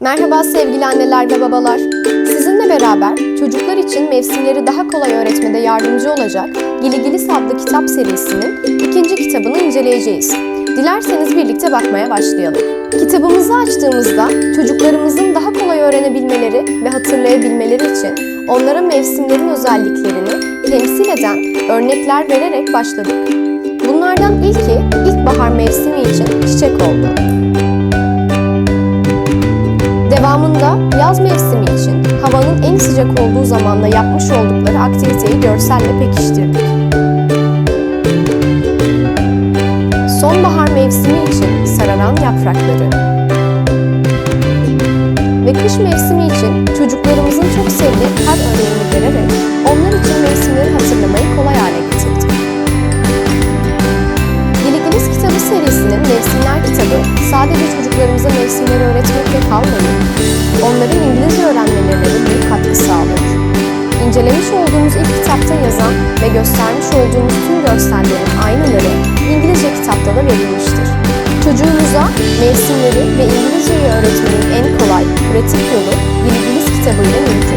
Merhaba sevgili anneler ve babalar. Sizinle beraber çocuklar için mevsimleri daha kolay öğretmede yardımcı olacak Giligilis adlı kitap serisinin ikinci kitabını inceleyeceğiz. Dilerseniz birlikte bakmaya başlayalım. Kitabımızı açtığımızda çocuklarımızın daha kolay öğrenebilmeleri ve hatırlayabilmeleri için onlara mevsimlerin özelliklerini temsil eden örnekler vererek başladık. Bunlardan ilki ilkbahar mevsimi için çiçek oldu. Devamında yaz mevsimi için havanın en sıcak olduğu zamanda yapmış oldukları aktiviteyi görselle pekiştirdik. Sonbahar mevsimi için sararan yaprakları ve kış mevsimi için sadece çocuklarımıza mevsimleri öğretmekle kalmayıp onların İngilizce öğrenmelerine de büyük katkı sağlıyor. İncelemiş olduğumuz ilk kitapta yazan ve göstermiş olduğumuz tüm görsellerin aynaları İngilizce kitapta da verilmiştir. Çocuğunuza mevsimleri ve İngilizceyi öğretmenin en kolay, pratik yolu Geliginiz kitabıyla mümkün.